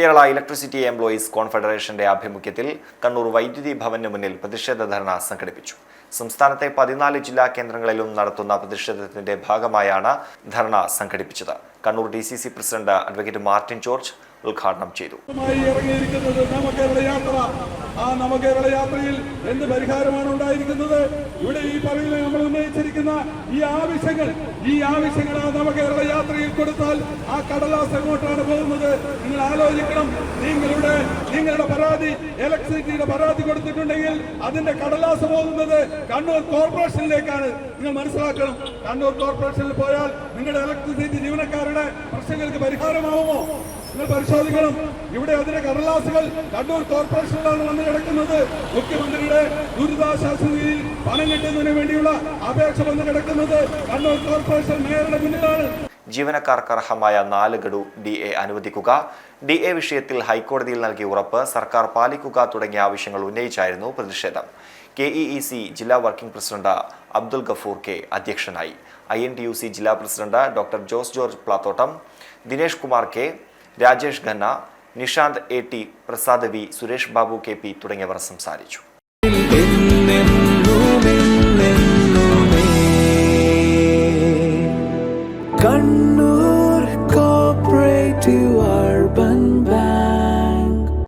Kerala electricity employees കോൺഫെഡറേഷന്റെ ആഭിമുഖ്യത്തിൽ കണ്ണൂർ വൈദ്യുതി ഭവന് മുന്നിൽ പ്രതിഷേധ ധർണ സംഘടിപ്പിച്ചു. സംസ്ഥാനത്തെ പതിനാല് ജില്ലാ കേന്ദ്രങ്ങളിലും നടത്തുന്ന പ്രതിഷേധത്തിന്റെ ഭാഗമായാണ് ധർണ സംഘടിപ്പിച്ചത്. Kannur D C C president advocate Martin George ഉദ്ഘാടനം ചെയ്തു. ആ നവകേരള യാത്രയിൽ എന്ത് പരിഹാരമാണ് ഉണ്ടായിരിക്കുന്നത്? ഇവിടെ ഈ പറയുന്ന നമ്മൾ ഉന്നയിച്ചിരിക്കുന്ന ഈ ആവശ്യങ്ങൾ ഈ ആവശ്യങ്ങൾ ആ നവകേരള യാത്രയിൽ കൊടുത്താൽ ആ കടലാസ് എങ്ങോട്ടാണ് പോകുന്നത്? നിങ്ങൾ ആലോചിക്കണം. നിങ്ങളുടെ നിങ്ങളുടെ പരാതി ഇലക്ട്രിസിറ്റിയുടെ പരാതി കൊടുത്തിട്ടുണ്ടെങ്കിൽ അതിന്റെ കടലാസ് പോകുന്നത് കണ്ണൂർ കോർപ്പറേഷനിലേക്കാണ്. നിങ്ങൾ മനസ്സിലാക്കണം. കണ്ണൂർ കോർപ്പറേഷനിൽ പോയാൽ നിങ്ങളുടെ ഇലക്ട്രിസിറ്റി ജീവനക്കാരുടെ പ്രശ്നങ്ങൾക്ക് പരിഹാരമാവുമോ? നിങ്ങൾ പരിശോധിക്കണം. ഇവിടെ അതിന്റെ കടലാസുകൾ കണ്ണൂർ കോർപ്പറേഷനിലാണ് വന്നു കിടക്കുന്നത്. മുഖ്യമന്ത്രിയുടെ ദുരിതാശ്വാസ നിധിയിൽ പണം കിട്ടുന്നതിന് വേണ്ടിയുള്ള അപേക്ഷ വന്നു കിടക്കുന്നത് കണ്ണൂർ കോർപ്പറേഷൻ മേയറുടെ മുന്നിലാണ്. ജീവനക്കാർക്ക് അർഹമായ നാല് ഗഡു ഡി എ അനുവദിക്കുക. ഡി എ വിഷയത്തിൽ ഹൈക്കോടതിയിൽ നൽകിയ ഉറപ്പ് സർക്കാർ പാലിക്കുക തുടങ്ങിയ ആവശ്യങ്ങൾ ഉന്നയിച്ചായിരുന്നു പ്രതിഷേധം. കെ ഇ ഇ സി ജില്ലാ working president Abdul Gafoor K അധ്യക്ഷനായി. I N T U C ജില്ലാ president doctor Jose George Plathottam Dinesh Kumar K Rajesh Khanna Nishanth A T Prasad V Suresh Babu K P തുടങ്ങിയവർ സംസാരിച്ചു. Kannur cooperative R